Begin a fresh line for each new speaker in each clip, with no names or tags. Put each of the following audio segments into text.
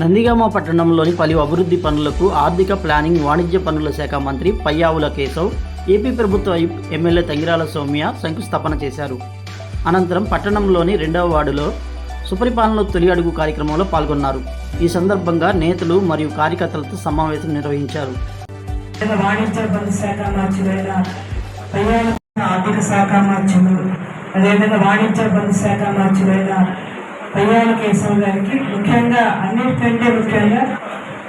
నందిగామ పట్టణంలోని పలు అభివృద్ధి పనులకు ఆర్థిక ప్లానింగ్ వాణిజ్య పనుల శాఖ మంత్రి పయ్యావుల కేశవ్ ఏపీ ప్రభుత్వ ఎమ్మెల్యే తంగిరాల సౌమ్య శంకుస్థాపన చేశారు. అనంతరం పట్టణంలోని రెండవ వార్డులో సుపరిపాలన తొలి అడుగు కార్యక్రమంలో పాల్గొన్నారు. ఈ సందర్భంగా నేతలు మరియు కార్యకర్తలతో సమావేశం నిర్వహించారు.
ఆర్థిక శాఖ మార్చులు అదేవిధంగా వాణిజ్య బంధు శాఖ మార్చులైన అయ్యాల కేశవ్ గారికి ముఖ్యంగా అన్నిటికంటే ముఖ్యంగా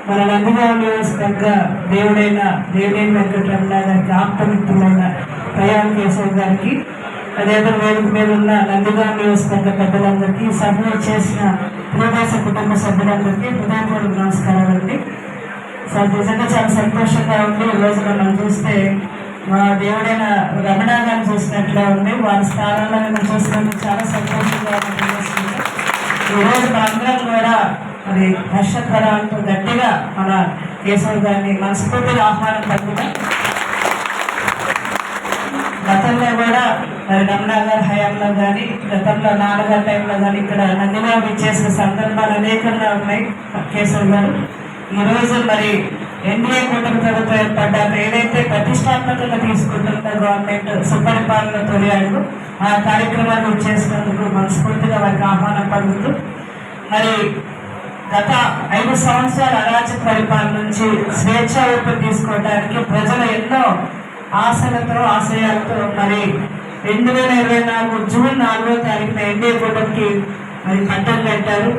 మన నందిగామ నియోజకవర్గ దేవుడైన దేవినేని వెంకటరమణ గారికి ఆప్తమిత్రులైన పయ్యాల కేశవ్ గారికి అదేవిధంగా వేదిక మీద ఉన్న నందిగామ నియోజకవర్గ పెద్దలందరికీ సభలో చేసిన తెలుగుదేశం కుటుంబ సభ్యులందరికీ హృదయపూర్వక నమస్కారాలండి సార్ నిజంగా చాలా సంతోషంగా ఉంది. ఈ మనం చూస్తే మా దేవుడైన రమణ గారిని చూసినట్లే ఉంది. వారి స్థానాలను చూసినందుకు చాలా సంతోషంగా ఉంది. ఈరోజు రోజు మనందరం కూడా మరి హర్షకరాలతో గట్టిగా మన కేశవ గారిని మనస్ఫూర్తిగా ఆహ్వానం పలుకుతాం. గతంలో కూడా మరి రమణ గారి హయాంలో కానీ గతంలో నాన్నగారి టైంలో కానీ ఇక్కడ నందిగామ ఇచ్చేసిన సందర్భాలు అనేకంగా ఉన్నాయి కేశవ్ గారు. ఈరోజు మరి ఎన్డీఏ కూటమి ప్రభుత్వం ఏర్పడ్డాక ఏదైతే ప్రతిష్టాత్మకంగా తీసుకుంటున్న గవర్నమెంట్ సుపరిపాలన తొలి అడుగు ఆ కార్యక్రమాన్ని ఇచ్చేసినందుకు మనస్ఫూర్తిగా వారికి ఆహ్వానం పలుకుతూ మరి గత ఐదు సంవత్సరాల అరాచక పరిపాలన నుంచి స్వేచ్ఛ ఊపిరి తీసుకోవడానికి ప్రజలు ఎన్నో ఆశలతో ఆశయాలతో మరి రెండు వేల ఇరవై నాలుగు జూన్ నాలుగో తారీఖున ఎన్డీఏ కూటమికి మరి పట్టం కట్టారు.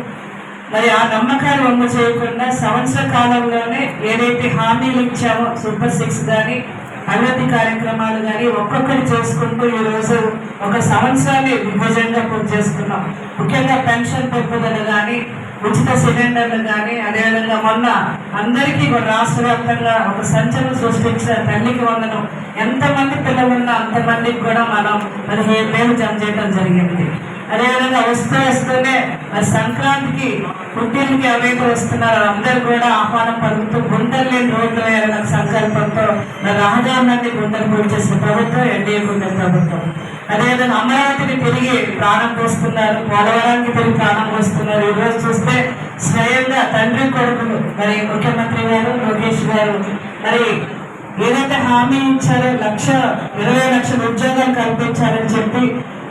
మరి ఆ నమ్మకాలు వమ్మ చేయకుండా సంవత్సర కాలంలోనే ఏదైతే హామీలు ఇచ్చామో సూపర్ సిక్స్ కానీ అభివృద్ధి కార్యక్రమాలు కానీ ఒక్కొక్కటి చేసుకుంటూ ఈరోజు ఒక సంవత్సరాన్ని విభజనగా పూర్తి చేసుకున్నాం. ముఖ్యంగా పెన్షన్ పెంపుదల కానీ ఉచిత సిలిండర్లు కానీ అదేవిధంగా మొన్న అందరికీ రాష్ట్ర వ్యాప్తంగా ఒక సంచలనం సృష్టించిన తల్లికి వందనం. ఎంతమంది పిల్లలున్నా అంతమందికి కూడా మనం పదిహేను వేలు జమ చేయడం జరిగింది. అదేవిధంగా వస్తూ వస్తూనే మరి సంక్రాంతికి పుట్టినకి ఎవరైతే వస్తున్నారో. అందరూ కూడా ఆహ్వానం పలుకుతూ గుంటలు లేని రోడ్లు వేయాలన్న సంకల్పంతో మరి రహదారులన్నీ గుంటలు పూర్తి చేసిన ప్రభుత్వం ఎన్డీఏ గుంటల ప్రభుత్వం. అదేవిధంగా అమరావతిని తిరిగి ప్రాణం పోస్తున్నారు. పోలవరానికి తిరిగి ప్రాణం పోస్తున్నారు. ఈరోజు చూస్తే స్వయంగా తండ్రి కొడుకులు మరి ముఖ్యమంత్రి గారు లోకేష్ గారు మరి ఏదైతే హామీ ఇచ్చారో లక్ష ఇరవై లక్షల ఉద్యోగాలు కల్పించారని చెప్పి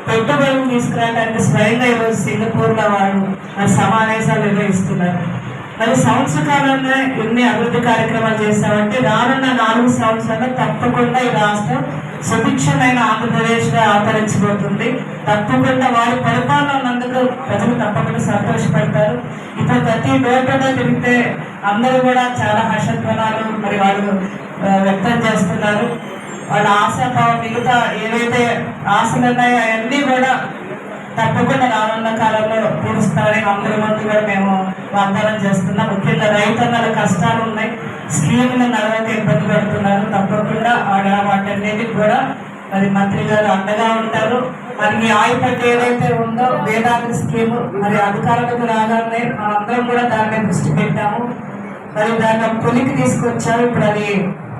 పెట్టుబడులు తీసుకురావడానికి స్వయంగా ఈరోజు సింగపూర్లో వారు మరి సమావేశాలు నిర్వహిస్తున్నారు మరి సంవత్సర కాలంలో ఎన్ని అభివృద్ధి కార్యక్రమాలు చేస్తామంటే రానున్న నాలుగు సంవత్సరాలు తప్పకుండా ఈ రాష్ట్రం సుభిక్షమైన ఆంధ్రప్రదేశ్గా అవతరించబోతుంది. తప్పకుండా వారి పరిపాలన ఉన్నందుకు ప్రజలు తప్పకుండా సంతోషపడతారు. ఇప్పుడు ప్రతి డోర్లో తిరిగితే అందరూ కూడా చాలా హర్షధ్వనాలు మరి వాళ్ళు వ్యక్తం చేస్తున్నారు. వాళ్ళ ఆశాభావం మిగతా ఏవైతే ఆశలు ఉన్నాయో అవన్నీ కూడా తప్పకుండా రానున్న కాలంలో తీరుస్తారని అందరి మంది కూడా మేము వాగ్దానం చేస్తున్నాం. ముఖ్యంగా రైతన్నల కష్టాలు ఉన్నాయి. స్కీములు నడవక ఇబ్బంది పెడుతున్నారు. తప్పకుండా ఆడ వాటన్నిటికి కూడా మరి మంత్రి గారు అండగా ఉంటారు. మరి మీ ఆయుపట్ ఏదైతే ఉందో వేదాంత స్కీము మరి అధికారులకు రాగానే మనందరం కూడా దాని దృష్టి పెట్టాము. మరి దాన్ని కొలికి తీసుకొచ్చారు. ఇప్పుడు అది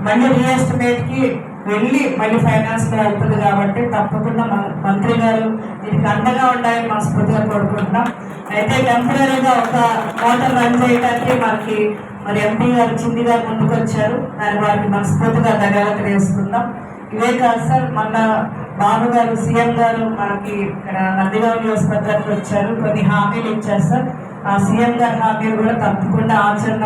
మళ్ళీ రీఎస్టిమేట్కి వెళ్ళి మళ్ళీ ఫైనాన్స్లో అవుతుంది కాబట్టి తప్పకుండా మంత్రి గారు దీనికి అండగా ఉండాలని మనస్ఫూర్తిగా కోరుకుంటున్నాం. అయితే టెంపరీగా ఒక మోటార్ రన్ చేయడానికి మనకి మరి ఎంపీ గారు చింది గారు ముందుకు వచ్చారు దాని వారికి మనస్ఫూర్తిగా ధన్యవాదాలు వేసుకుందాం ఇవే కాదు సార్ మొన్న బాబు గారు సీఎం గారు మనకి ఇక్కడ నందిగామ నియోజకవర్గానికి వచ్చారు. కొన్ని హామీలు ఇచ్చారు సార్. ఆ సీఎం గారి హామీలు కూడా తప్పకుండా ఆచరణ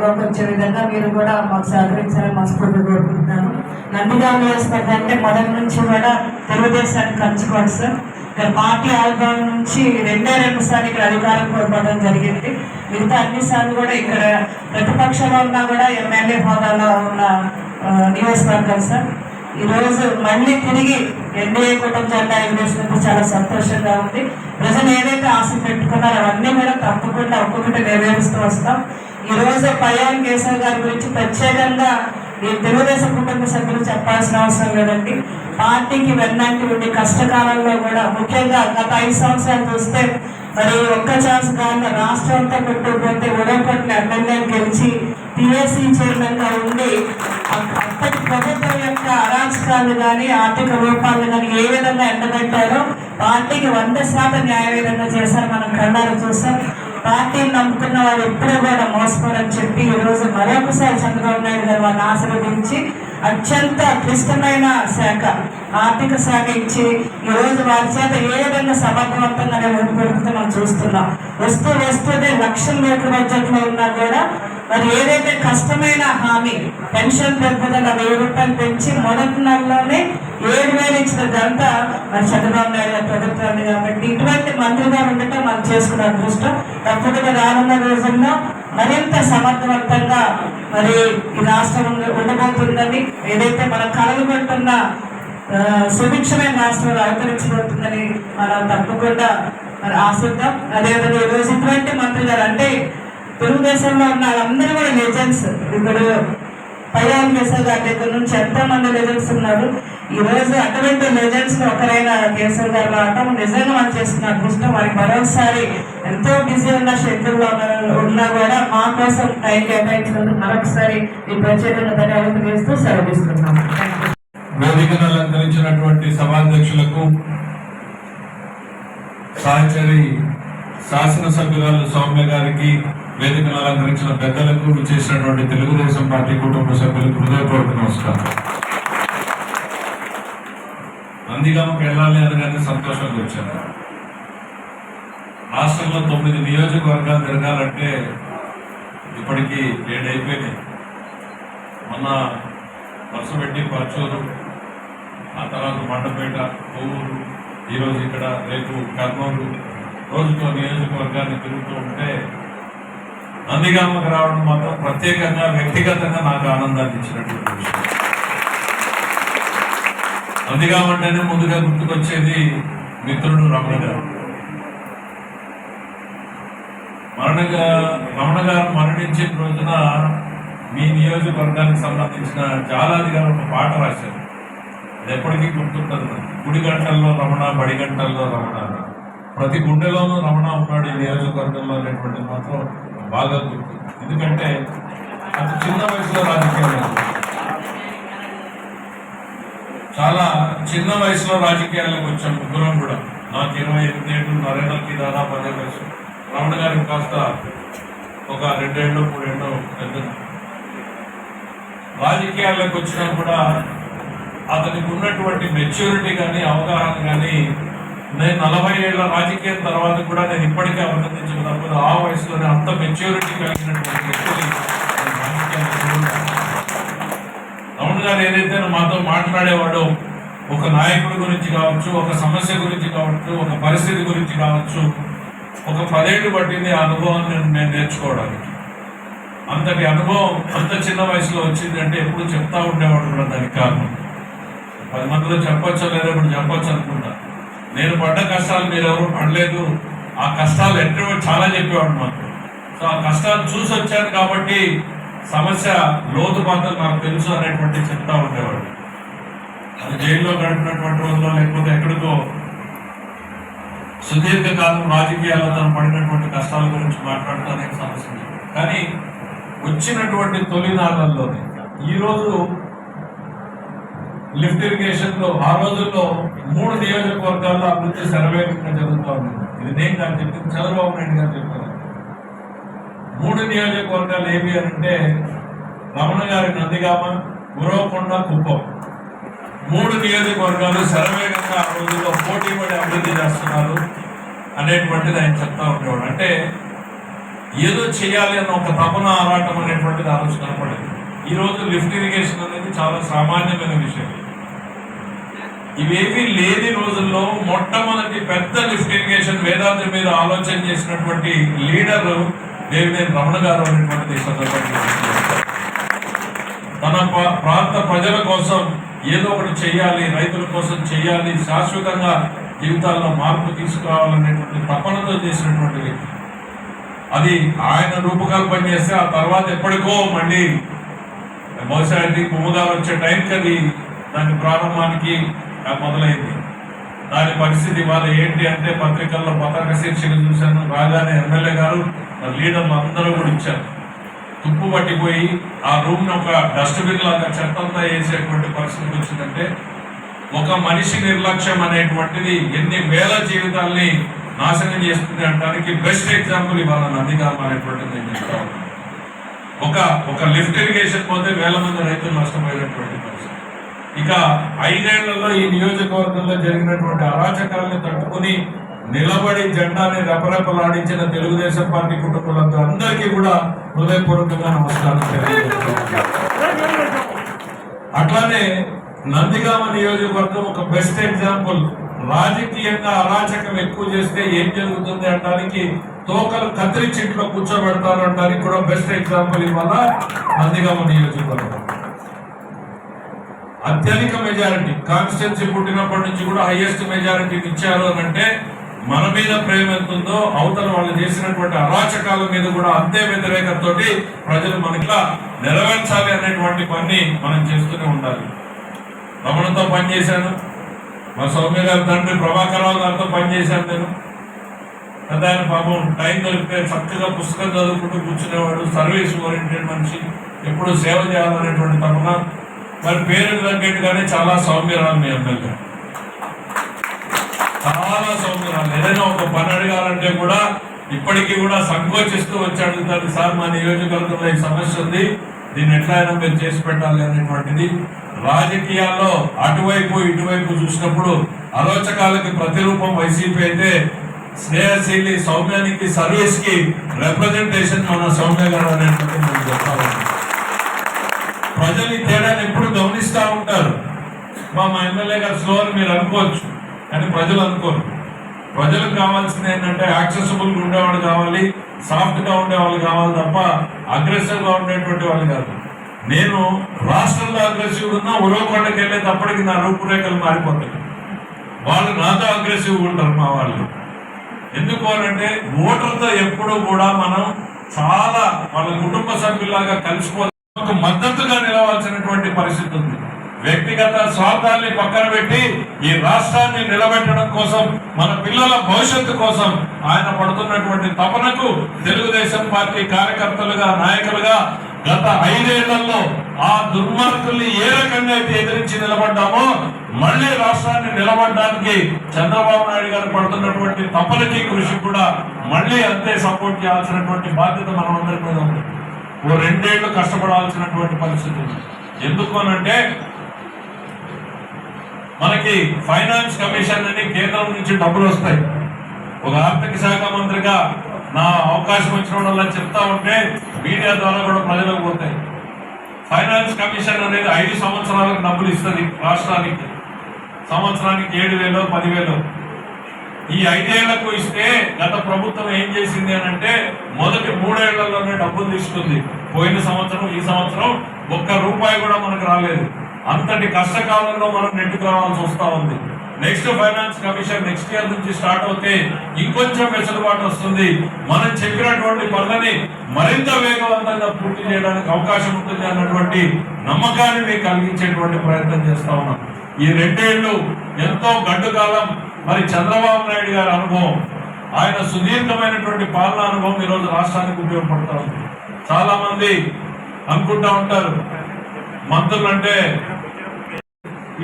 లోకి వచ్చే విధంగా మీరు కూడా మాకు సహకరించాలని మనస్ఫూర్తిగా కోరుకుంటున్నాను. నందిగామ నియోజకవర్గం అంటే మొదటి నుంచి కూడా తెలుగుదేశానికి కంచుకోండి సార్. ఇక్కడ పార్టీ ఆల్బమ్ నుంచి రెండే రెండు సార్లు ఇక్కడ అధికారం కోల్పోవడం జరిగింది. మిగతా అన్ని సార్లు కూడా ఇక్కడ ప్రతిపక్షంలో ఉన్నా కూడా ఎమ్మెల్యే హోదాలో ఉన్న నియోజకవర్గం సార్. ఈరోజు మళ్ళీ తిరిగి ఎన్డీఏ కుటుంబ జెండా ఎగిరేసినందుకు చాలా సంతోషంగా ఉంది. ప్రజలు ఏదైతే ఆశ పెట్టుకున్నారో అవన్నీ కూడా తప్పకుండా ఒక్కొక్కటి నెరవేరుస్తూ వస్తాం. ఈరోజు పయాన్ పయ్యాన్ గారి గురించి ప్రత్యేకంగా ఈ తెలుగుదేశం కుటుంబ సభ్యులు చెప్పాల్సిన అవసరం లేదండి. పార్టీకి వెన్నంటి ఉండి కష్టకాలంలో కూడా ముఖ్యంగా గత ఐదు సంవత్సరాలు చూస్తే మరి ఒక్క ఛాన్స్ కాదు రాష్ట్రం అంతా పెట్టుకుంటే ఉడవకొట్టిన ఎమ్మెల్యేని గెలిచి టీఎస్సీ చైర్మన్గా ఉండి అప్పటి ప్రభుత్వం యొక్క అరాచకాలు కానీ ఆర్థిక రూపాలు కానీ ఏ విధంగా ఎండబెట్టారో పార్టీకి వంద శాతం న్యాయ విధంగా చేశారు మనం కళ్ళారు చూసాం. పార్టీని నమ్ముకున్న వారు ఎప్పుడూ కూడా మోసపోరని చెప్పి ఈరోజు మరొకసారి చంద్రబాబు నాయుడు గారు వాళ్ళని ఆశీర్వదించి అత్యంత క్లిష్టమైన శాఖ ఆర్థిక శాఖ ఇచ్చి ఈరోజు వారి చేత ఏ విధంగా సమర్థవంతంగా నిర్వహించబడుతుందో మనం చూస్తున్నాం. వస్తూ వస్తూనే లక్షల మీటర్ల బడ్జెట్లో ఉన్నా కూడా మరి ఏదైతే కష్టమైన హామీ పెన్షన్ పెంపుదల వెయ్యి రూపాయలు పెంచి మొదటి నెలలోనే ఏడు వేలు ఇచ్చిన మరి చంద్రబాబు నాయుడు గారి ప్రభుత్వాన్ని కాబట్టి ఇటువంటి మంత్రిగా ఉండటం మనం చేసుకున్న అదృష్టం. తప్పకుండా రానున్న రోజుల్లో మరింత సమర్థవంతంగా మరి ఈ రాష్ట్రం ఉండబోతుందని ఏదైతే మన కళలు కంటున్న సుభిక్షమైన రాష్ట్రం అవతరించబోతుందని మనం తప్పకుండా మరి ఆశిద్దాం. అదేవిధంగా ఈ రోజు ఇటువంటి మంత్రి గారు అంటే తెలుగుదేశంలో ఉన్న వాళ్ళందరూ కూడా లెజెండ్స్ ఇప్పుడు పయ్యాల కేశవ్ గారి దగ్గర నుంచి ఎంతమంది లెజెండ్స్ ఉన్నారు. ఈ రోజు అటువంటి లెజెండ్స్ ఒకరైన కేశవ్ గారు రావటం నిజంగా మనం చేసుకున్న అదృష్టం. వారికి మరొకసారి ఎంతో బిజీ ఉన్న షెడ్యూల్లో ఉన్నా కూడా మా కోసం టైం కేటాయించినందుకు మరొకసారి ఈ ప్రత్యేకంగా ధన్యవాదాలు తెలియజేస్తూ సెలవిస్తున్నాం
వేదికను అలంకరించినటువంటి సభాధ్యక్షులకు సహచరి శాసనసభ్యురాలు సౌమ్య గారికి వేదికను అలంకరించిన పెద్దలకు విచ్చేసినటువంటి తెలుగుదేశం పార్టీ కుటుంబ సభ్యులకు హృదయపూర్వక నమస్కారం. నందిగామకు వెళ్ళాలి అనగానే సంతోషంగా వచ్చాను. రాష్ట్రంలో తొమ్మిది నియోజకవర్గాలు తిరగాలంటే ఇప్పటికీ ఏడు అయిపోయినాయి మొన్న వరుస పెట్టి పర్చూరు ఆ తర్వాత మండపేట కొవ్వూరు ఈరోజు ఇక్కడ రేపు కర్నూలు రోజుకో నియోజకవర్గాన్ని తిరుగుతూ ఉంటే నందిగామకు రావడం మాత్రం ప్రత్యేకంగా వ్యక్తిగతంగా నాకు ఆనందాన్ని ఇచ్చినటువంటి విషయం. నందిగామ అంటేనే ముందుగా గుర్తుకొచ్చేది మిత్రుడు రమణ గారు. మరణగా రమణ గారు మరణించిన రోజున మీ నియోజకవర్గానికి సంబంధించిన జాలాది గారు ఒక పాట రాశారు. అది ఎప్పటికీ గుర్తుంటుంది గుడి గంటల్లో రమణ బడి గంటల్లో రమణ ప్రతి గుండెలోనూ రమణ ఉన్నాడు ఈ నియోజకవర్గంలో అనేటువంటిది మాత్రం బాగా గుర్తు. ఎందుకంటే అతి చిన్న వయసులో రాజకీయాలు చాలా చిన్న వయసులో రాజకీయాలకు వచ్చాం ముగ్గురం కూడా. నాకు ఇరవై ఎనిమిది ఏళ్ళు నరేంద్రకి దాదాపు అదే వయసు. రమణ గారికి కాస్త ఒక రెండేళ్ళు మూడేళ్ళు పెద్ద. రాజకీయాలకు వచ్చినా కూడా అతనికి ఉన్నటువంటి మెచ్యూరిటీ కానీ అవగాహన కానీ నేను నలభై ఏళ్ళ రాజకీయం తర్వాత కూడా నేను ఇప్పటికే అభినందించిన తప్పదు. ఆ వయసులోనే అంత మెచ్యూరిటీ కలిగినటువంటి వ్యక్తిని గారు ఏదైతే మాతో మాట్లాడేవాడో ఒక నాయకుడి గురించి కావచ్చు ఒక సమస్య గురించి కావచ్చు ఒక పరిస్థితి గురించి కావచ్చు ఒక పదేళ్ళు పట్టింది ఆ అనుభవాన్ని నేను నేను నేర్చుకోవడానికి. అంతటి అనుభవం అంత చిన్న వయసులో వచ్చింది అంటే ఎప్పుడు చెప్తా ఉండేవాడు కూడా దానికి కారణం. పది మందిలో చెప్పొచ్చో లేదో ఇప్పుడు చెప్పొచ్చు అనుకుంటా. నేను పడ్డ కష్టాలు మీరు ఎవరు పడలేదు. ఆ కష్టాలు ఎన్నో చాలా చెప్పేవాడు మాకు. సో ఆ కష్టాలు చూసి వచ్చాను కాబట్టి సమస్య లోతు మాత్రం నాకు తెలుసు అనేటువంటి చెప్తా ఉండేవాడు అది జైల్లో గడిపినటువంటి రోజుల్లో లేకపోతే ఎక్కడికో సుదీర్ఘకాలం రాజకీయాల్లో తను పడినటువంటి కష్టాల గురించి మాట్లాడుతూ అనేక సమస్య కానీ వచ్చినటువంటి తొలినాళ్ళలోనే ఈ రోజు లిఫ్ట్ ఇరిగేషన్లో ఆ రోజుల్లో మూడు నియోజకవర్గాల్లో అభివృద్ధి శరవేగంగా జరుగుతూ ఉంది. ఇది నేను కాదు చెప్పింది చంద్రబాబు నాయుడు గారు చెప్పారు. మూడు నియోజకవర్గాలు ఏవి అని అంటే రమణ గారి నందిగామ గురవకొండ కుప్పం. మూడు నియోజకవర్గాలు శరవేగంగా ఆ రోజుల్లో పోటీ పడి అభివృద్ధి చేస్తున్నారు అనేటువంటిది ఆయన చెప్తా ఉండేవాడు. అంటే ఏదో చేయాలి అన్న ఒక తపన ఆరాటం అనేటువంటిది ఆలోచన పడింది ఈరోజు లిఫ్ట్ ఇరిగేషన్ అనేది చాలా సామాన్యమైన విషయం. ఇవేవి లేని రోజుల్లో మొట్టమొదటి పెద్ద లిఫ్ట్ ఇరిగేషన్ వేదాంతి మీద ఆలోచన చేసినటువంటి లీడర్ దేవిదేవి రమణ గారు అనేటువంటి సందర్భంగా తన ప్రాంత ప్రజల కోసం ఏదో ఒకటి చేయాలి రైతుల కోసం చేయాలి శాశ్వతంగా జీవితాల్లో మార్పు తీసుకురావాలనేటువంటి తపనతో చేసినటువంటి వ్యక్తి. అది ఆయన రూపకల్పన చేస్తే ఆ తర్వాత ఎప్పటికో మళ్ళీ బహుశా ఇది కుమ్మగారు వచ్చే టైంకి అది దాని ప్రారంభానికి మొదలైంది. దాని పరిస్థితి ఇవాళ ఏంటి అంటే పత్రికల్లో పతాక శీర్షిక చూశాను. రాగానే ఎమ్మెల్యే గారు మరి లీడర్లు అందరూ కూడా ఇచ్చారు. తుప్పు పట్టిపోయి ఆ రూమ్ ఒక డస్ట్బిన్ లాగా చెత్తంతా వేసేటువంటి పరిస్థితి వచ్చిందంటే ఒక మనిషి నిర్లక్ష్యం అనేటువంటిది ఎన్ని వేల జీవితాల్ని నాశనం చేస్తుంది అనడానికి బెస్ట్ ఎగ్జాంపుల్ ఇవాళ నందిగామ అనేటువంటిది నేను చెప్తా ఒక ఒక లిఫ్ట్ ఇరిగేషన్ పోతే వేల మంది రైతులు నష్టపోయినటువంటి పరిస్థితి. ఇక ఐదేళ్ళలో ఈ నియోజకవర్గంలో జరిగినటువంటి అరాచకాలను తట్టుకుని నిలబడి జెండాని రెపరెపలాడించిన తెలుగుదేశం పార్టీ కుటుంబాలతో అందరికీ కూడా హృదయపూర్వకంగా నమస్కారం అట్లానే నందిగామ నియోజకవర్గం ఒక బెస్ట్ ఎగ్జాంపుల్. రాజకీయంగా అరాచకం ఎక్కువ చేస్తే ఏం జరుగుతుంది అనడానికి తోకలు కత్తిరించి ఇంట్లో కూర్చోబెడతారు అనడానికి కూడా బెస్ట్ ఎగ్జాంపుల్ ఇవాళ నందిగామ నియోజకవర్గం. అత్యధిక మెజారిటీ కాన్స్టిట్యున్సీ పుట్టినప్పటి నుంచి కూడా హైయెస్ట్ మెజారిటీని ఇచ్చారు అని అంటే మన మీద ప్రేమ ఎంత ఉందో అవతల వాళ్ళు చేసినటువంటి అరాచకాల మీద కూడా అంతే వ్యతిరేకతతోటి ప్రజలు మనకి నెరవేర్చాలి అనేటువంటి పని మనం చేస్తూనే ఉండాలి. రమణతో పనిచేశాను మా సౌమ్య గారి తండ్రి ప్రభాకరరావు గారితో పనిచేశాను నేను. పెద్ద ఆయన పాపం టైం దొరికితే చక్కగా పుస్తకం చదువుకుంటూ కూర్చునేవాడు సర్వీస్ ఓరియంటెడ్ మనిషి. ఎప్పుడు సేవ చేయాలనేటువంటి తపన మరి పేరు తగ్గట్టుగానే చాలా సౌమ్యరాలు మీ ఎమ్మెల్యే. చాలా సౌమ్యరాలు. ఏదైనా ఒక పని అడగాలంటే కూడా ఇప్పటికీ కూడా సంకోచిస్తూ వచ్చి అడుగుతారు సార్ మా నియోజకవర్గంలో ఈ సమస్య ఉంది దీన్ని ఎట్లా అయినా మీరు చేసి పెట్టాలి అనేటువంటిది. రాజకీయాల్లో అటువైపు ఇటువైపు చూసినప్పుడు అరోచకాలకి ప్రతిరూపం వైసీపీ అయితే స్నేహశీలి సౌమ్యానికి సర్వీస్కి రిప్రజెంటేషన్ మన సౌమ్య గారు అనేటువంటి నేను చెప్తా ప్రజలు ఈ తేడాన్ని గమనిస్తూ ఉంటారు. మా మా ఎమ్మెల్యే గారు స్లో అని మీరు అనుకోవచ్చు అని ప్రజలు అనుకోరు. ప్రజలకు కావాల్సింది ఏంటంటే యాక్సెసిబుల్గా ఉండేవాళ్ళు కావాలి సాఫ్ట్గా ఉండేవాళ్ళు కావాలి తప్ప అగ్రెసివ్గా ఉండేటువంటి వాళ్ళు కాదు. నేను రాష్ట్రంలో అగ్రెసివ్ ఉన్నా ఉరవకొండకి వెళ్ళేటప్పటికి నా రూపురేఖలు మారిపోతాయి. వాళ్ళు నాతో అగ్రెసివ్ ఉంటారు మా వాళ్ళు. ఎందుకు అంటే ఓటర్తో ఎప్పుడు కూడా మనం చాలా వాళ్ళ కుటుంబ సభ్యులాగా కలిసిపో మద్దతుగా నిలవాల్సినటువంటి పరిస్థితి ఉంది. వ్యక్తిగత స్వార్థాన్ని పక్కన పెట్టి ఈ రాష్ట్రాన్ని నిలబెట్టడం కోసం మన పిల్లల భవిష్యత్తు కోసం ఆయన పడుతున్నటువంటి తపనకు తెలుగుదేశం పార్టీ కార్యకర్తలుగా నాయకులుగా గత ఐదేళ్ళలో ఆ దుర్మార్గుల్ని ఏ రకంగా అయితే ఎదిరించి నిలబడ్డామో మళ్ళీ రాష్ట్రాన్ని నిలబడడానికి చంద్రబాబు నాయుడు గారు పడుతున్నటువంటి తపనకి కృషి కూడా మళ్ళీ అంతే సపోర్ట్ చేయాల్సినటువంటి బాధ్యత మనం అందరి మీద ఉంది. ఓ రెండేళ్ళు కష్టపడాల్సినటువంటి పరిస్థితి ఉంది. ఎందుకు అనంటే మనకి ఫైనాన్స్ కమిషన్ అని కేంద్రం నుంచి డబ్బులు వస్తాయి. ఒక ఆర్థిక శాఖ మంత్రిగా నా అవకాశం వచ్చిన చెప్తా ఉంటే మీడియా ద్వారా కూడా ప్రజలకు పోతాయి. ఫైనాన్స్ కమిషన్ అనేది ఐదు సంవత్సరాలకు డబ్బులు ఇస్తుంది రాష్ట్రానికి. సంవత్సరానికి ఏడు వేలు పదివేలు ఈ ఐదేళ్ళకు ఇస్తే గత ప్రభుత్వం ఏం చేసింది అని అంటే మొదటి మూడేళ్ళలోనే డబ్బులు తీసుకుంది. పోయిన సంవత్సరం ఈ సంవత్సరం ఒక్క రూపాయి కూడా మనకు రాలేదు. అంతటి కష్టకాలంలో మనం నెట్టుకు వస్తూ ఉంది. Next finance commission next year నుంచి స్టార్ట్ అవుతే ఇంకొంచెం వెసులుబాటు వస్తుంది. మనం చెప్పినటువంటి పనులని మరింత వేగవంతంగా పూర్తి చేయడానికి అవకాశం ఉంటుంది అన్నటువంటి నమ్మకాన్ని మీకు కలిగించేటువంటి ప్రయత్నం చేస్తా ఉన్నాం. ఈ రెండేళ్ళు ఎంతో గడ్డు కాలం మరి చంద్రబాబు నాయుడు గారి అనుభవం. ఆయన సుదీర్ఘమైనటువంటి పాలనా అనుభవం ఈరోజు రాష్ట్రానికి ఉపయోగపడతా ఉంది. చాలా మంది అనుకుంటా ఉంటారు మంత్రులు అంటే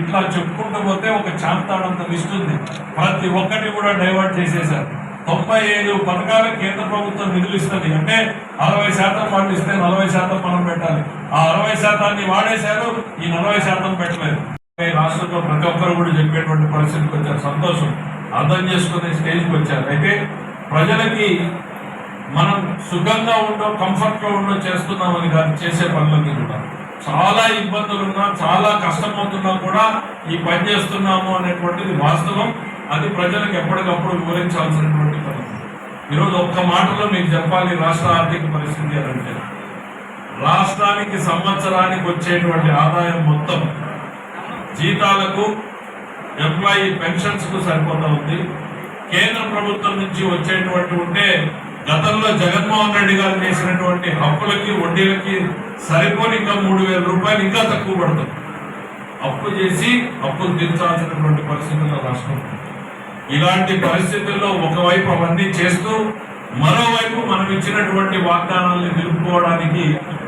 ఇట్లా చెప్పుకుంటూ పోతే ఒక చాంతాడంత ఇస్తుంది ప్రతి ఒక్కటి కూడా డైవర్ట్ చేసేశారు. తొంభై ఐదు పథకాలు కేంద్ర ప్రభుత్వం నిధులు ఇస్తుంది. అంటే అరవై శాతం వాళ్ళు ఇస్తే నలభై శాతం మనం పెట్టాలి. ఆ అరవై శాతాన్ని వాడేశారు ఈ నలభై శాతం పెట్టలేదు. ఈ రాష్ట్రంలో ప్రతి ఒక్కరు కూడా చెప్పేటువంటి పరిస్థితికి వచ్చారు. సంతోషం. అర్థం చేసుకునే స్టేజ్కి వచ్చారు. అయితే ప్రజలకి మనం సుఖంగా ఉండో కంఫర్ట్గా ఉండో చేస్తున్నామని కాదు చేసే పనులకి కూడా. చాలా ఇబ్బందులు ఉన్నా చాలా కష్టమవుతున్నా కూడా ఈ పని చేస్తున్నాము అనేటువంటిది వాస్తవం. అది ప్రజలకు ఎప్పటికప్పుడు వివరించాల్సినటువంటి పని. ఈరోజు ఒక్క మాటలో మీకు చెప్పాలి రాష్ట్ర ఆర్థిక పరిస్థితి అని అంటే. రాష్ట్రానికి సంవత్సరానికి వచ్చేటువంటి ఆదాయం మొత్తం జీతాలకు ఎంప్లాయీ పెన్షన్స్కు సరిపోతా ఉంది. కేంద్ర ప్రభుత్వం నుంచి వచ్చేటువంటి ఉంటే గతంలో జగన్మోహన్ రెడ్డి గారు చేసినటువంటి అప్పులకి వడ్డీలకి సరిపోని ఇంకా మూడు వేల రూపాయలు ఇంకా తక్కువ పడుతుంది. అప్పు చేసి అప్పులు తీర్చాల్సినటువంటి పరిస్థితుల్లో రాష్ట్రం ఇలాంటి పరిస్థితుల్లో ఒకవైపు అవన్నీ చేస్తూ మరోవైపు మనం ఇచ్చినటువంటి వాగ్దానాలను నిలుపుకోవడానికి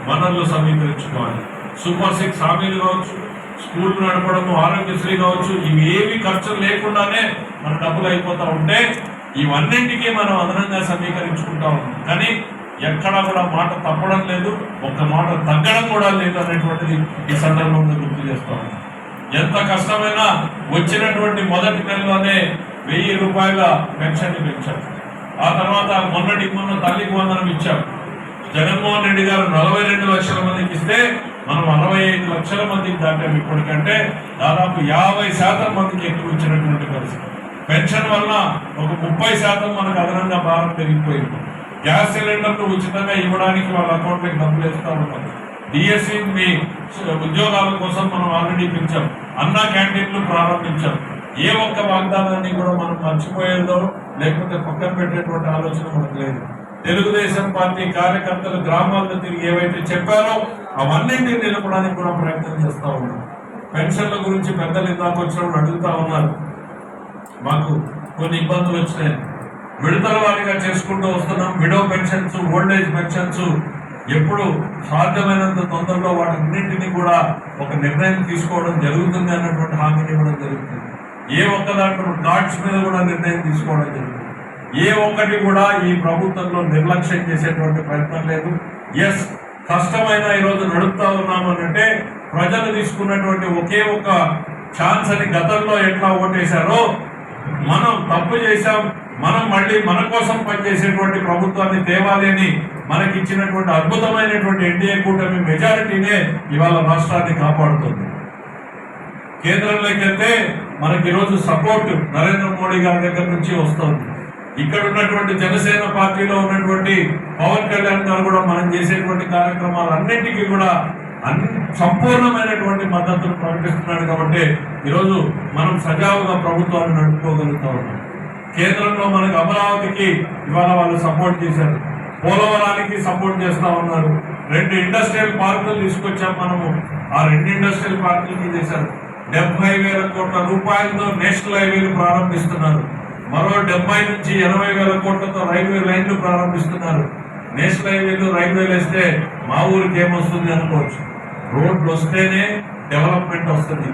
వనరులు సమీకరించుకోవాలి. సూపర్ సిక్స్ హామీలు కావచ్చు స్కూల్ నడపడము ఆరోగ్యశ్రీ కావచ్చు ఇవి ఏవి ఖర్చు లేకుండానే మన డబ్బులు అయిపోతూ ఉంటే ఇవన్నింటికీ మనం అదనంగా సమీకరించుకుంటా ఉన్నాం. కానీ ఎక్కడా కూడా మాట తప్పడం లేదు ఒక్క మాట తగ్గడం కూడా లేదు అనేటువంటిది ఈ సందర్భంలో గుర్తు చేస్తాం ఎంత కష్టమైనా వచ్చినటువంటి మొదటి నెలలోనే వెయ్యి రూపాయల పెన్షన్ పెంచాం. ఆ తర్వాత మొన్నటి మొన్న తల్లికి వందనం ఇచ్చాం. జగన్మోహన్ రెడ్డి గారు నలభై రెండు లక్షల మందికి ఇస్తే మనం అరవై ఐదు లక్షల మందికి దాటాం ఇప్పటికంటే దాదాపు యాభై శాతం మందికి ఎక్కువ ఇచ్చినటువంటి పరిస్థితి. పెన్షన్ వల్ల ఒక ముప్పై శాతం మనకు అదనంగా భారం పెరిగిపోయింది. గ్యాస్ సిలిండర్లు ఉచితంగా ఇవ్వడానికి వాళ్ళ అకౌంట్లోకి డబ్బులు వేస్తూ ఉంటాం డిఎస్సి మీ ఉద్యోగాల కోసం మనం ఆల్రెడీ పెంచాం. అన్నా క్యాంటీన్లు ప్రారంభించాం. ఏ ఒక్క వాగ్దానాన్ని కూడా మనం మర్చిపోయేదో లేకపోతే పక్కన పెట్టేటువంటి ఆలోచన మనకు లేదు. తెలుగుదేశం పార్టీ కార్యకర్తలు గ్రామాల్లో తిరిగి ఏవైతే చెప్పారో అవన్నీ నిలపడానికి కూడా ప్రయత్నం చేస్తూ ఉన్నాం పెన్షన్ల గురించి పెద్దలు ఇందాక వచ్చినప్పుడు అడుగుతా ఉన్నారు. మాకు కొన్ని ఇబ్బందులు వచ్చినాయి. విడతల వారిగా చేసుకుంటూ వస్తున్నాం. Widow pensions old age pensions ఎప్పుడు సాధ్యమైనంత తొందరలో వాటన్నింటినీ కూడా ఒక నిర్ణయం తీసుకోవడం జరుగుతుంది అన్నటువంటి హామీని ఇవ్వడం జరుగుతుంది. ఏ ఒక్క దాంట్లో కార్డ్స్ మీద కూడా నిర్ణయం తీసుకోవడం జరుగుతుంది. ఏ ఒక్కటి కూడా ఈ ప్రభుత్వంలో నిర్లక్ష్యం చేసేటువంటి ప్రయత్నం లేదు. ఎస్ కష్టమైన ఈరోజు నడుపుతా ఉన్నామనంటే అంటే ప్రజలు తీసుకున్నటువంటి ఒకే ఒక ఛాన్స్ అని గతంలో ఎట్లా ఓటేశారో మనం తప్పు చేశాం మనం మళ్ళీ మన కోసం పనిచేసేటువంటి ప్రభుత్వాన్ని తేవాలని మనకి ఇచ్చినటువంటి అద్భుతమైనటువంటి ఎన్డీఏ కూటమి మెజారిటీనే ఇవాళ రాష్ట్రాన్ని కాపాడుతుంది. కేంద్రంలోకి వెళ్తే మనకి ఈరోజు సపోర్ట్ నరేంద్ర మోడీ గారి దగ్గర నుంచి వస్తుంది. ఇక్కడ ఉన్నటువంటి జనసేన పార్టీలో ఉన్నటువంటి పవన్ కళ్యాణ్ గారు కూడా మనం చేసేటువంటి కార్యక్రమాలు అన్నింటికీ కూడా అన్ని సంపూర్ణమైనటువంటి మద్దతును ప్రకటిస్తున్నాడు కాబట్టి ఈరోజు మనం సజావుగా ప్రభుత్వాన్ని నడుపుకోగలుగుతా ఉన్నాం. కేంద్రంలో మనకు అమరావతికి ఇవాళ వాళ్ళు సపోర్ట్ చేశారు. పోలవరానికి సపోర్ట్ చేస్తా ఉన్నారు. రెండు ఇండస్ట్రియల్ పార్కులు తీసుకొచ్చాం మనము. ఆ రెండు ఇండస్ట్రియల్ పార్కులకి చేశారు. డెబ్బై వేల కోట్ల రూపాయలతో నేషనల్ హైవేలు ప్రారంభిస్తున్నారు. మరో డెబ్బై నుంచి ఎనభై వేల కోట్లతో రైల్వే లైన్లు ప్రారంభిస్తున్నారు. నేషనల్ హైవేలు రైల్వేలు వేస్తే మా ఊరికి ఏమొస్తుంది అనుకోవచ్చు. రోడ్లు వస్తేనే డెవలప్మెంట్ వస్తుంది.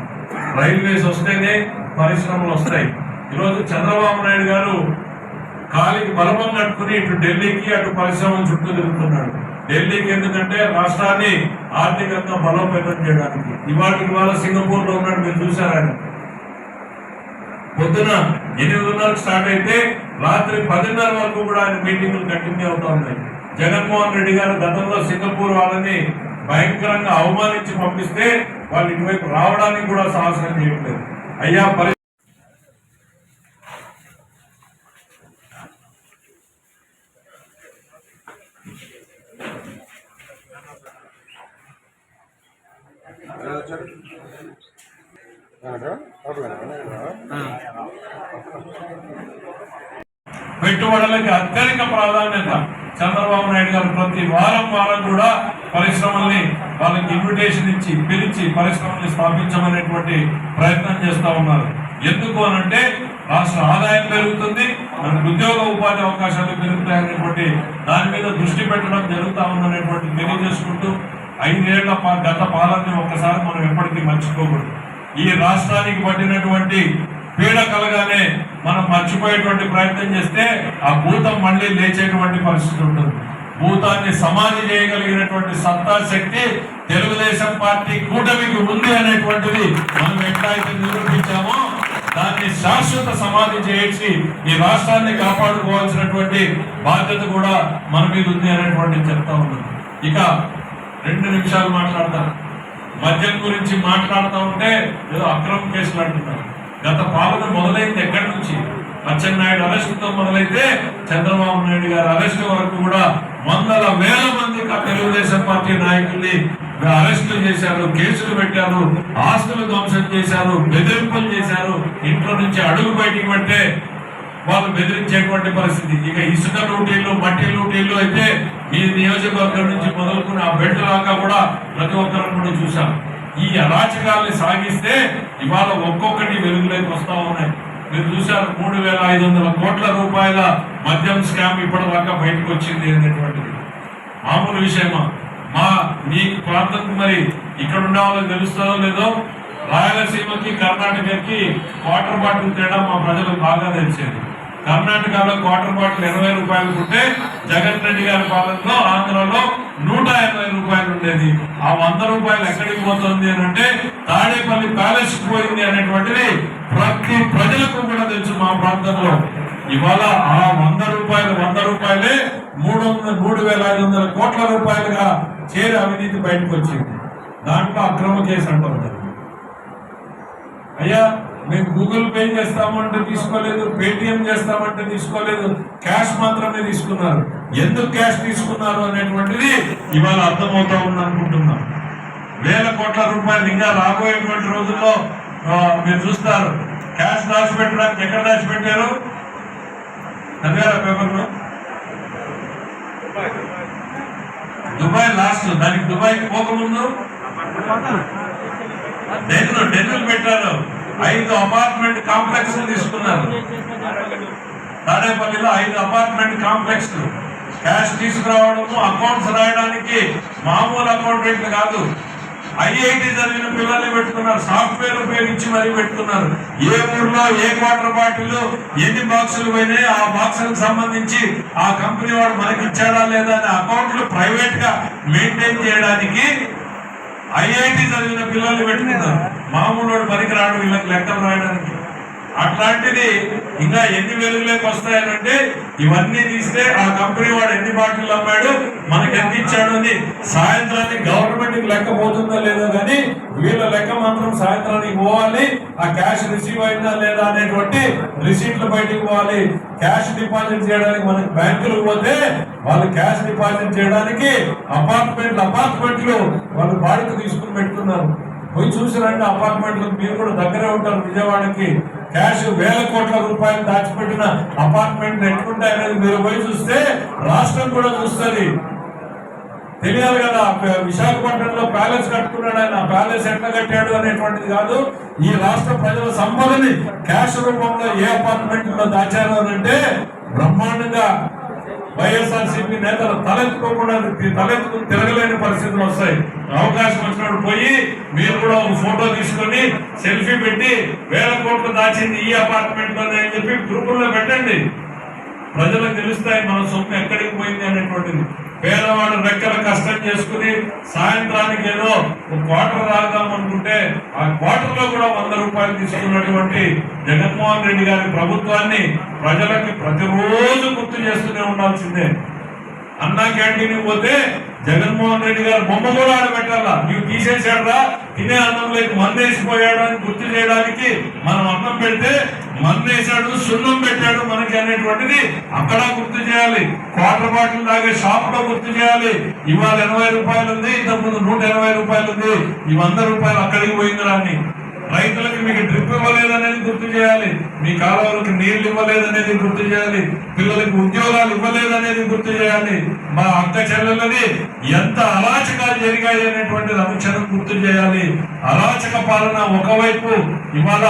రైల్వేస్ వస్తేనే పరిశ్రమలు వస్తాయి. ఈరోజు చంద్రబాబు నాయుడు గారు కాలికి బలపం కట్టుకుని ఇటు ఢిల్లీకి అటు పరిశ్రమల చుట్టూ తిరుగుతున్నాడు. ఢిల్లీకి ఎందుకంటే రాష్ట్రాన్ని ఆర్థికంగా బలోపేతం చేయడానికి. ఇవాళ ఇవాళ సింగపూర్లో ఉన్నాడు మీరు చూసారా పొద్దున ఎనిమిదిన్నరకు స్టార్ట్ అయితే రాత్రి పదిన్నర వరకు కూడా ఆయన మీటింగులు కంటిన్యూ అవుతా ఉన్నాయి. జగన్మోహన్ రెడ్డి గారు గతంలో సింగపూర్ వాళ్ళని భయంకరంగా అవమానించి పంపిస్తే వాళ్ళు ఇటువైపు రావడానికి కూడా సాహసం చేయట్లేదు. అయ్యా పరి పెట్టుబడులకి అత్యధిక ప్రాధాన్యత చంద్రబాబు నాయుడు గారు ప్రతి వారం వారం కూడా పరిశ్రమల్ని వాళ్ళకి ఇన్విటేషన్ ఇచ్చి పిలిచి పరిశ్రమల్ని స్థాపించమనేటువంటి ప్రయత్నం చేస్తా ఉన్నారు. ఎందుకు అనంటే రాష్ట్ర ఆదాయం పెరుగుతుంది మనకు ఉద్యోగ ఉపాధి అవకాశాలు పెరుగుతాయనేటువంటి దాని మీద దృష్టి పెట్టడం జరుగుతా ఉందనేటువంటి తెలియజేసుకుంటూ ఐదేళ్ళ గత పాలనని ఒక్కసారి మనం ఎప్పటికీ మర్చిపోకూడదు. ఈ రాష్ట్రానికి పట్టినటువంటి పీడ కలగానే మనం మర్చిపోయేటువంటి ప్రయత్నం చేస్తే ఆ భూతం మళ్ళీ లేచేటువంటి పరిస్థితి ఉంటుంది. భూతాన్ని సమాధి చేయగలిగినటువంటి సత్తా శక్తి తెలుగుదేశం పార్టీ కూటమికి ఉంది అనేటువంటిది మనం ఎట్లయితే నిరూపించామో దాన్ని శాశ్వత సమాధి చేయించి ఈ రాష్ట్రాన్ని కాపాడుకోవాల్సినటువంటి బాధ్యత కూడా మన మీద ఉంది అనేటువంటి చెప్తా ఉన్నాను. ఇక రెండు నిమిషాలు మాట్లాడతాను. మద్యం గురించి మాట్లాడుతూ ఉంటే ఏదో అక్రమ కేసులు అంటున్నారు. గత పాలన మొదలైంది ఎక్కడి నుంచి? అచ్చెన్నాయుడు అరెస్టుతో మొదలైతే చంద్రబాబు నాయుడు గారి అరెస్ట్ వరకు కూడా వందల వేల మంది తెలుగుదేశం పార్టీ నాయకుల్ని అరెస్టులు చేశారు కేసులు పెట్టారు ఆస్తులు ధ్వంసం చేశారు బెదిరింపులు చేశారు. ఇంట్లో నుంచి అడుగు బయటికి పడితే వాళ్ళు బెదిరించేటువంటి పరిస్థితి. ఇక ఇసుక లూటీలు మట్టి లూటీలు అయితే మీ నియోజకవర్గం నుంచి మొదలుకుని ఆ బెడ్ దాకా కూడా ప్రతి ఒక్కరు కూడా చూశాం. ఈ అరాచకాల్ని సాగిస్తే ఇవాళ ఒక్కొక్కటి వెలుగులోకి వస్తా ఉన్నాయి. మీరు చూశారు మూడు వేల ఐదు వందల కోట్ల రూపాయల మద్యం స్కామ్ ఇప్పటిదాకా బయటకు వచ్చింది అనేటువంటిది. మామూలు విషయమా? మా మీ ప్రాంతం మరి ఇక్కడ ఉన్న వాళ్ళకి తెలుస్తుందో లేదో? రాయలసీమకి కర్ణాటకకి వాటర్ బాటిల్ తేడా మా ప్రజలకు బాగా తెలిసేది. కర్ణాటకలో క్వార్టర్ బాటిల్ ఇరవై రూపాయలు ఉంటే జగన్ రెడ్డి గారి పాలనలో ఆంధ్రలో నూట ఎనభై రూపాయలు ఉండేది. ఆ వంద రూపాయలు ఎక్కడికి పోతుంది అని అంటే తాడేపల్లి ప్యాలెస్ పోయింది అనేటువంటిది ప్రతి ప్రజలకు కూడా తెలుసు మా ప్రాంతంలో. ఇవాళ ఆ వంద రూపాయలు వంద రూపాయలే మూడు వందల మూడు వేల ఐదు వందల కోట్ల రూపాయలుగా చేరి అవినీతి బయటకు వచ్చింది. దాంట్లో అక్రమ కేసు అంటారు అయ్యా మేము గూగుల్ పే చేస్తామంటే తీసుకోలేదు పేటిఎం చేస్తామంటే తీసుకోలేదు క్యాష్ మాత్రమే తీసుకున్నారు. ఎందుకు క్యాష్ తీసుకున్నారు అనేటువంటిది ఇవాళ అర్థమవుతా ఉంది అనుకుంటున్నాం వేల కోట్ల రూపాయలు ఇంకా రాబోయేటువంటి రోజుల్లో మీరు చూస్తారు క్యాష్ దాచిపెట్టడానికి ఎక్కడ దాచిపెట్టారు? చదివారా పేపర్లో దుబాయ్ లాస్ట్ దానికి దుబాయ్కి పోకముందు? డెన్ను డెన్నులు పెట్టారు. ఐదు అపార్ట్మెంట్ కాంప్లెక్స్ తీసుకున్నారు. తాడేపల్లిలో ఐదు అపార్ట్మెంట్ కాంప్లెక్స్ క్యాష్ తీసుకురావడము అకౌంట్స్ రాయడానికి మామూలు అకౌంటెంట్లు కాదు. ఐఐటి చదివిన పిల్లల్ని పెట్టుకున్నారు సాఫ్ట్వేర్ ఉపయోగించి మరీ పెట్టుకున్నారు. ఏ ఊర్లో ఏ వాటర్ బాటిల్ ఎన్ని బాక్సులు పోయినాయి ఆ బాక్సులకు సంబంధించి ఆ కంపెనీ వాడు మనకి ఇచ్చాడా లేదా అనే అకౌంట్లు ప్రైవేట్గా మెయింటైన్ చేయడానికి ఐఐటి చదివిన పిల్లల్ని పెట్టుకున్నారు మామూలు వాడు పనికిరాడు వీళ్ళకి లెక్కలు రాయడానికి. అట్లాంటిది ఇంకా ఎన్ని వెలుగులోకి వస్తాయనంటే ఇవన్నీ తీస్తే ఆ కంపెనీ వాడు ఎన్ని బాటిల్ అమ్మాడు మనకి ఎంత ఇచ్చాడు అని సాయంత్రానికి గవర్నమెంట్కి లెక్క పోతుందో లేదో కానీ వీళ్ళ లెక్క మాత్రం సాయంత్రానికి పోవాలి ఆ క్యాష్ రిసీవ్ అయిందా లేదా అనేటువంటి రిసీట్లు బయటికి పోవాలి. క్యాష్ డిపాజిట్ చేయడానికి మనకి బ్యాంకులకు పోతే వాళ్ళు క్యాష్ డిపాజిట్ చేయడానికి అపార్ట్మెంట్లు అపార్ట్మెంట్లు వాళ్ళు బాడికి తీసుకుని పెట్టుకున్నారు. పోయి చూసి అపార్ట్మెంట్లు మీరు కూడా దగ్గరే ఉంటారు విజయవాడకి. క్యాష్ వేల కోట్ల రూపాయలు దాచిపెట్టిన అపార్ట్మెంట్ ఎట్లుంటాయనేది మీరు పోయి చూస్తే రాష్ట్రం కూడా చూస్తుంది. తెలియాలి కదా విశాఖపట్నంలో ప్యాలెస్ కట్టుకున్నాడు ఆయన. ప్యాలెస్ ఎట్లా కట్టాడు అనేటువంటిది కాదు ఈ రాష్ట్ర ప్రజల సంపదని క్యాష్ రూపంలో ఏ అపార్ట్మెంట్లో దాచారు అని అంటే బ్రహ్మాండంగా వైఎస్ఆర్సీపీ నేతలు తలెత్తుకోకుండా తలెత్తుకు తిరగలేని పరిస్థితులు వస్తాయి. అవకాశం వచ్చినప్పుడు పోయి మీరు కూడా ఒక ఫోటో తీసుకొని సెల్ఫీ పెట్టి వేల కోట్లు దాచింది ఈ అపార్ట్మెంట్ అని చెప్పి గ్రూపుల్లో పెట్టండి. ప్రజలకు తెలుస్తాయి మన సొమ్ము ఎక్కడికి పోయింది అనేటువంటిది. పేదవాడు రెక్కల కష్టం చేసుకుని సాయంత్రానికి ఏదో ఒక క్వార్టర్ రాద్దాం అనుకుంటే ఆ క్వార్టర్లో కూడా వంద రూపాయలు తీసుకున్నటువంటి జగన్మోహన్ రెడ్డి గారి ప్రభుత్వాన్ని ప్రజలకి ప్రతిరోజు గుర్తు చేస్తూనే ఉండాల్సిందే. అన్నా క్యాంటీన్ పోతే జగన్మోహన్ రెడ్డి గారు బొమ్మ కూడా ఆడబెట్టాలా? నువ్వు తీసేసాడరా తినే అన్నంలోకి మందేసిపోయాడు అని గుర్తు చేయడానికి మనం అన్నం పెడితే మందేశాడు సున్నం పెట్టాడు మనకి అనేటువంటిది అక్కడ గుర్తు చేయాలి. క్వార్టర్ బాటిల్ తాగే షాప్లో గుర్తు చేయాలి. ఇవాళ ఎనభై రూపాయలు ఉంది ఇంతకుముందు నూట ఎనభై రూపాయలు ఉంది ఈ వంద రూపాయలు అక్కడికి పోయిందిరా అని. రైతులకు మీకు డ్రిప్ ఇవ్వలేదనేది గుర్తు చేయాలి. మీ కాలువలకు నీళ్ళు ఇవ్వలేదనేది గుర్తు చేయాలి. పిల్లలకు ఉద్యోగాలు ఇవ్వలేదనేది గుర్తు చేయాలి. మా అక్క చెల్లెలని ఎంత అరాచకాలు జరిగాయి అనేటువంటిది అనుక్షణం గుర్తు చేయాలి. అరాచక పాలన ఒకవైపు ఇవాళ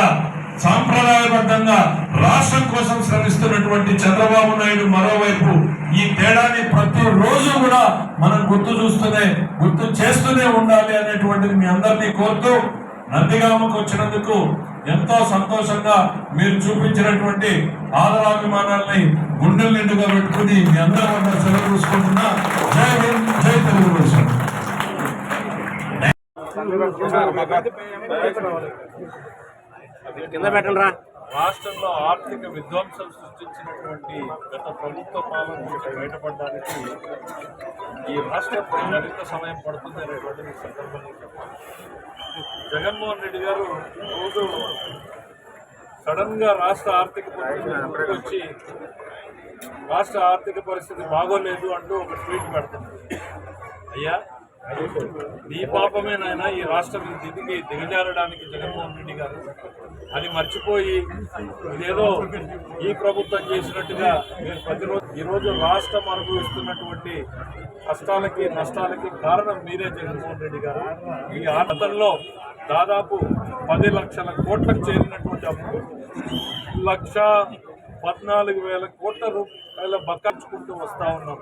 సాంప్రదాయబద్ధంగా రాష్ట్రం కోసం శ్రమిస్తున్నటువంటి చంద్రబాబు నాయుడు మరోవైపు ఈ తేడాని ప్రతి రోజు కూడా మనం గుర్తు చూస్తూనే గుర్తు చేస్తూనే ఉండాలి అనేటువంటిది మీ అందరినీ కోరుతూ నందిగామకు వచ్చినందుకు ఎంతో సంతోషంగా మీరు చూపించినటువంటి ఆదరాభిమానాల్ని గుండెల నిండుగా పెట్టుకుని మీ అందరూ సెలవు చూసుకుంటున్నా. జై హింద్ జై తెలుగుదేశం.
కింద పెట్టండి రా.
రాష్ట్రంలో ఆర్థిక విధ్వంసం సృష్టించినటువంటి గత ప్రభుత్వ పాలన నుంచి బయటపడడానికి ఈ రాష్ట్రం మరింత సమయం పడుతుంది అనేటువంటిది ఈ సందర్భంగా చెప్పాలి. జగన్మోహన్ రెడ్డి గారు రోజు సడన్గా రాష్ట్ర ఆర్థిక పరిస్థితి వచ్చి రాష్ట్ర ఆర్థిక పరిస్థితి బాగోలేదు అంటూ ఒక ట్వీట్ పెడుతుంది అయ్యా నీ పాపమే నాయన ఈ రాష్ట్రం దిదికి దిగజారడానికి జగన్మోహన్ రెడ్డి గారు అది మర్చిపోయి ఇదేదో ఈ ప్రభుత్వం చేసినట్టుగా మీరు ప్రతిరోజు ఈరోజు రాష్ట్రం అనుభవిస్తున్నటువంటి కష్టాలకి నష్టాలకి కారణం మీరే జగన్మోహన్ రెడ్డి గారు. ఈ ఆటంలో దాదాపు పది లక్షల కోట్లకు చేరినటువంటి అప్పు లక్ష పద్నాలుగు వేల కోట్ల రూపాయల బక్కర్చుకుంటూ వస్తూ ఉన్నాం.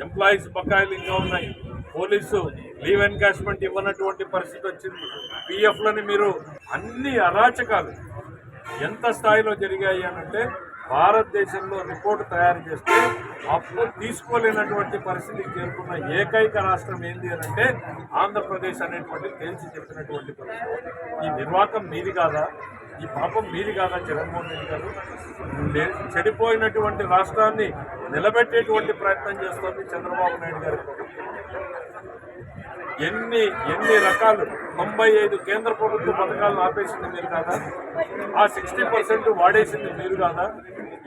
ఎంప్లాయీస్ బకాయిలు ఇంకా ఉన్నాయి. పోలీసు లీవ్ ఎన్కాష్మెంట్ ఇవ్వనటువంటి పరిస్థితి వచ్చింది. పిఎఫ్లని మీరు అన్ని అరాచకాలు ఎంత స్థాయిలో జరిగాయి అనంటే భారతదేశంలో రిపోర్ట్ తయారు చేస్తే అప్పు తీసుకోలేనటువంటి పరిస్థితికి చేరుకున్న ఏకైక రాష్ట్రం ఏంటి అని అంటే ఆంధ్రప్రదేశ్ అనేటువంటి తేల్చి చెప్పినటువంటి పరిస్థితి. ఈ నిర్వాకం మీది కాదా? ఈ పాపం మీది కాదా జగన్మోహన్ రెడ్డి గారు? చెడిపోయినటువంటి రాష్ట్రాన్ని నిలబెట్టేటువంటి ప్రయత్నం చేస్తోంది చంద్రబాబు నాయుడు గారి. ఎన్ని ఎన్ని రకాలు తొంభై ఐదు కేంద్ర ప్రభుత్వ పథకాలను ఆపేసింది మీరు కాదా? ఆ సిక్స్టీ పర్సెంట్ వాడేసింది మీరు కాదా?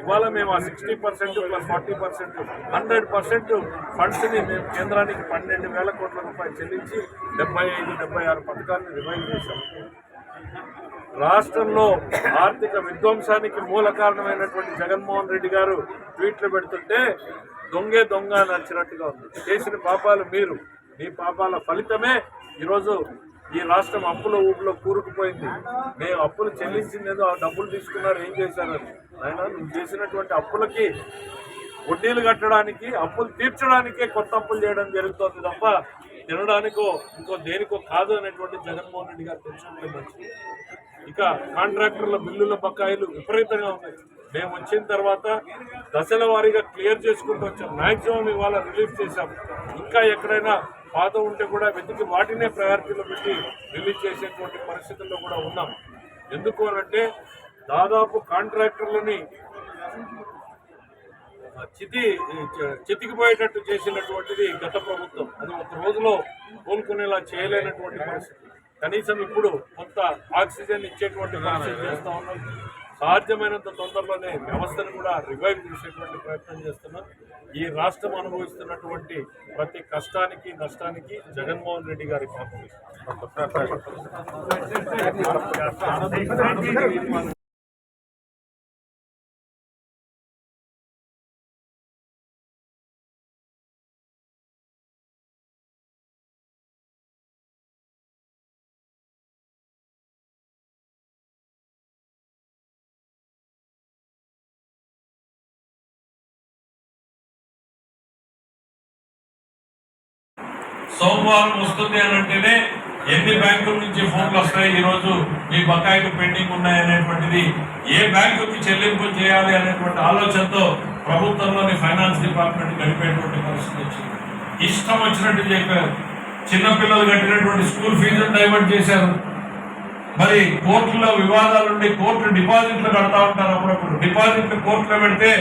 ఇవాళ మేము ఆ sixty percent plus forty percent hundred percent ఫండ్స్ని మేము కేంద్రానికి పన్నెండు వేల కోట్ల రూపాయలు చెల్లించి డెబ్బై ఐదు డెబ్బై ఆరు పథకాలను రివైవ్ చేశాం. రాష్ట్రంలో ఆర్థిక విధ్వంసానికి మూల కారణమైనటువంటి జగన్మోహన్ రెడ్డి గారు ట్వీట్లు పెడుతుంటే దొంగే దొంగ అని నచ్చినట్టుగా ఉంది. చేసిన పాపాలు మీరు మీ పాపాల ఫలితమే ఈరోజు ఈ రాష్ట్రం అప్పుల ఊపిలో కూరుకుపోయింది. మేము అప్పులు చెల్లించిందేదో ఆ డబ్బులు తీసుకున్నారు ఏం చేశారని. ఆయన నువ్వు చేసినటువంటి అప్పులకి వడ్డీలు కట్టడానికి అప్పులు తీర్చడానికే కొత్త అప్పులు చేయడం జరుగుతుంది తప్ప తినడానికో ఇంకో దేనికో కాదు అనేటువంటి జగన్మోహన్ రెడ్డి గారు తెలుసుకుంటే మంచిది. ఇక కాంట్రాక్టర్ల బిల్లుల బకాయిలు విపరీతంగా ఉన్నాయి. మేము వచ్చిన తర్వాత దశల వారీగా క్లియర్ చేసుకుంటూ వచ్చాం. మ్యాక్సిమం ఇవాళ రిలీఫ్ చేశాం. ఇంకా ఎక్కడైనా పాత ఉంటే కూడా వెతికి వాటినే ప్రయారిటీలో పెట్టి రిలీజ్ చేసేటువంటి పరిస్థితుల్లో కూడా ఉన్నాం. ఎందుకు అంటే దాదాపు కాంట్రాక్టర్లని చితి చితికిపోయేటట్టు చేసినటువంటిది గత ప్రభుత్వం. అది ఒక రోజులో కోలుకునేలా చేయలేనటువంటి పరిస్థితి. కనీసం ఇప్పుడు కొంత ఆక్సిజన్ ఇచ్చేటువంటి పరిస్థితి చేస్తా ఉన్నాం. సాధ్యమైనంత తొందరలోనే వ్యవస్థను కూడా రివైవ్ చేసేటువంటి ప్రయత్నం చేస్తున్నాం. ఈ రాష్ట్రం అనుభవిస్తున్నటువంటి ప్రతి కష్టానికి నష్టానికి జగన్మోహన్ రెడ్డి గారి పాపం. సోమవారం వస్తుంది అని అంటేనే ఎన్ని బ్యాంకుల నుంచి ఫోన్లు వస్తాయి? ఈరోజు మీ బకాయిలు పెండింగ్ ఉన్నాయనేటువంటిది ఏ బ్యాంకుకి చెల్లింపులు చేయాలి అనేటువంటి ఆలోచనతో ప్రభుత్వంలోని ఫైనాన్స్ డిపార్ట్మెంట్ గడిపేటువంటి పరిస్థితి వచ్చింది. ఇష్టం వచ్చినట్టు చెప్పారు. చిన్నపిల్లలు కట్టినటువంటి స్కూల్ ఫీజులు డైవర్ట్ చేశారు. మరి కోర్టులో వివాదాలుండి కోర్టు డిపాజిట్లు కడతా ఉంటారు అప్పుడప్పుడు. డిపాజిట్లు కోర్టులో పెడితే